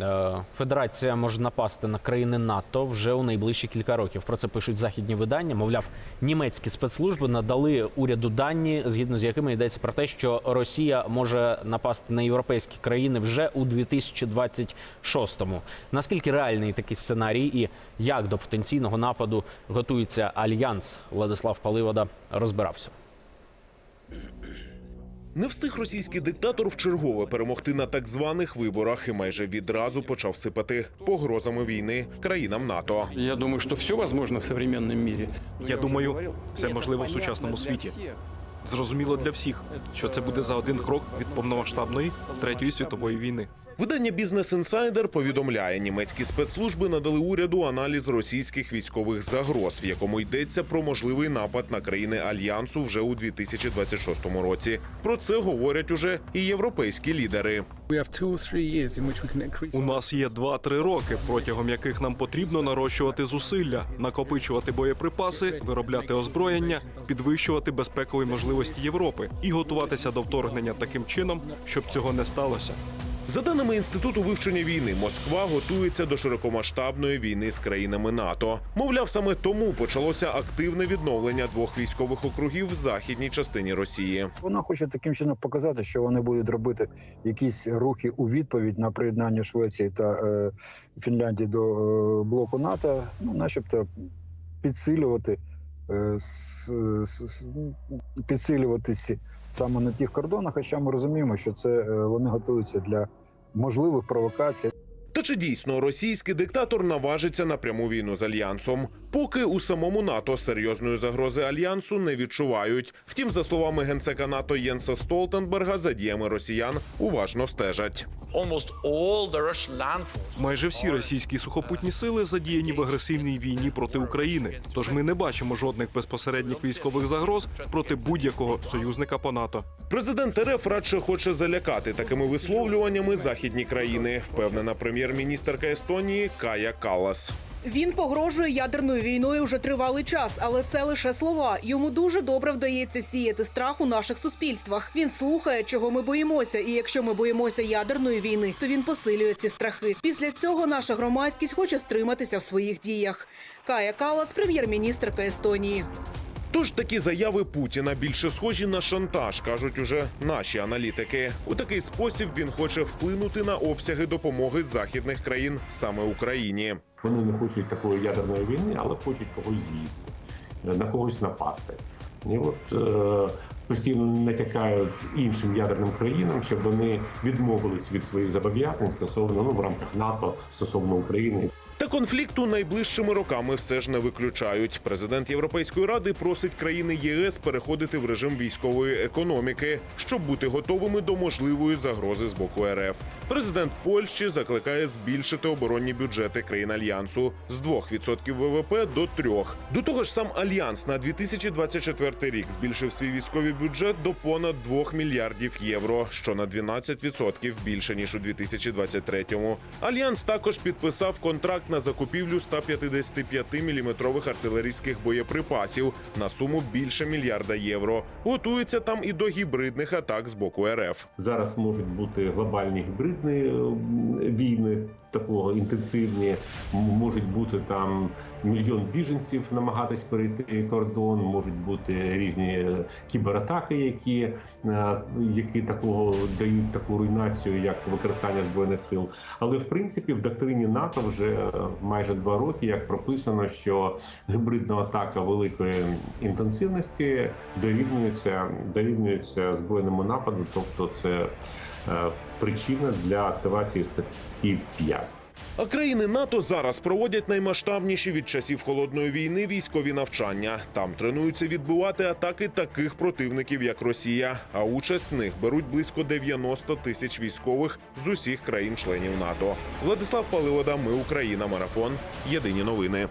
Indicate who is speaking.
Speaker 1: Е, Федерація може напасти на країни НАТО вже у найближчі кілька років. Про це пишуть західні видання. Мовляв, німецькі спецслужби надали уряду дані, згідно з якими йдеться про те, що Росія може напасти на європейські країни вже у 2026-му. Наскільки реальний такий сценарій, і як до потенційного нападу готується альянс? Владислав Паливода розбирався.
Speaker 2: Не встиг російський диктатор вчергове перемогти на так званих виборах і майже відразу почав сипати погрозами війни країнам НАТО.
Speaker 3: Я думаю, що все можливо в сучасному світі.
Speaker 4: Я думаю, все можливо в сучасному світі. Зрозуміло для всіх, що це буде за один крок від повномасштабної третьої світової війни.
Speaker 2: Видання Бізнес Інсайдер повідомляє, німецькі спецслужби надали уряду аналіз російських військових загроз, в якому йдеться про можливий напад на країни альянсу вже у 2026 році. Про це говорять уже і європейські лідери.
Speaker 4: У нас є 2-3 роки, протягом яких нам потрібно нарощувати зусилля, накопичувати боєприпаси, виробляти озброєння, підвищувати безпекові можливості Європи і готуватися до вторгнення таким чином, щоб цього не сталося.
Speaker 2: За даними інституту вивчення війни, Москва готується до широкомасштабної війни з країнами НАТО. Мовляв, саме тому почалося активне відновлення двох військових округів в західній частині Росії.
Speaker 5: Вона хоче таким чином показати, що вони будуть робити якісь рухи у відповідь на приєднання Швеції та е, Фінляндії до е, блоку НАТО, ну, начебто підсилювати, підсилюватися саме на тих кордонах. Хоча ми розуміємо, що це е, вони готуються для можливих провокацій.
Speaker 2: Та чи дійсно російський диктатор наважиться на пряму війну з альянсом? Поки у самому НАТО серйозної загрози альянсу не відчувають. Втім, за словами генсека НАТО Єнса Столтенберга, за діями росіян уважно стежать.
Speaker 4: Майже всі російські сухопутні сили задіяні в агресивній війні проти України. Тож ми не бачимо жодних безпосередніх військових загроз проти будь-якого союзника по НАТО.
Speaker 2: Президент РФ радше хоче залякати такими висловлюваннями західні країни, впевнена прем'єр-міністерка Естонії Кая Калас.
Speaker 6: Він погрожує ядерною війною вже тривалий час, але це лише слова. Йому дуже добре вдається сіяти страх у наших суспільствах. Він слухає, чого ми боїмося, і якщо ми боїмося ядерної війни, то він посилює ці страхи. Після цього наша громадськість хоче стриматися в своїх діях. Кая Калас, прем'єр-міністрка Естонії.
Speaker 2: Тож такі заяви Путіна більше схожі на шантаж, кажуть уже наші аналітики. У такий спосіб він хоче вплинути на обсяги допомоги західних країн саме Україні.
Speaker 7: Вони не хочуть такої ядерної війни, але хочуть когось з'їсти, на когось напасти. І от е, постійно натякають іншим ядерним країнам, щоб вони відмовились від своїх зобов'язань стосовно ну в рамках НАТО стосовно України.
Speaker 2: Та конфлікту найближчими роками все ж не виключають. Президент Європейської ради просить країни ЄС переходити в режим військової економіки, щоб бути готовими до можливої загрози з боку РФ. Президент Польщі закликає збільшити оборонні бюджети країн альянсу з 2% ВВП до 3%. До того ж, сам альянс на 2024 рік збільшив свій військовий бюджет до понад 2 мільярдів євро, що на 12% більше ніж у 2023-му. Альянс також підписав контракт на закупівлю 155-мм артилерійських боєприпасів на суму більше мільярда євро. Готується там і до гібридних атак з боку РФ.
Speaker 7: Зараз можуть бути глобальні гібридні е, війни, такого інтенсивні. Можуть бути там мільйон біженців намагатись перейти кордон. Можуть бути різні е, кібератаки, які, е, які такого дають таку руйнацію, як використання збройних сил. Але в принципі в доктрині НАТО вже е, майже два роки, як прописано, що гібридна атака великої інтенсивності дорівнюється дорівнюється збройному нападу, тобто це причина для активації статті 5.
Speaker 2: А країни НАТО зараз проводять наймасштабніші від часів холодної війни військові навчання. Там тренуються відбивати атаки таких противників, як Росія. А участь в них беруть близько 90 тисяч військових з усіх країн-членів НАТО. Владислав Паливода, Ми Україна, марафон. Єдині новини.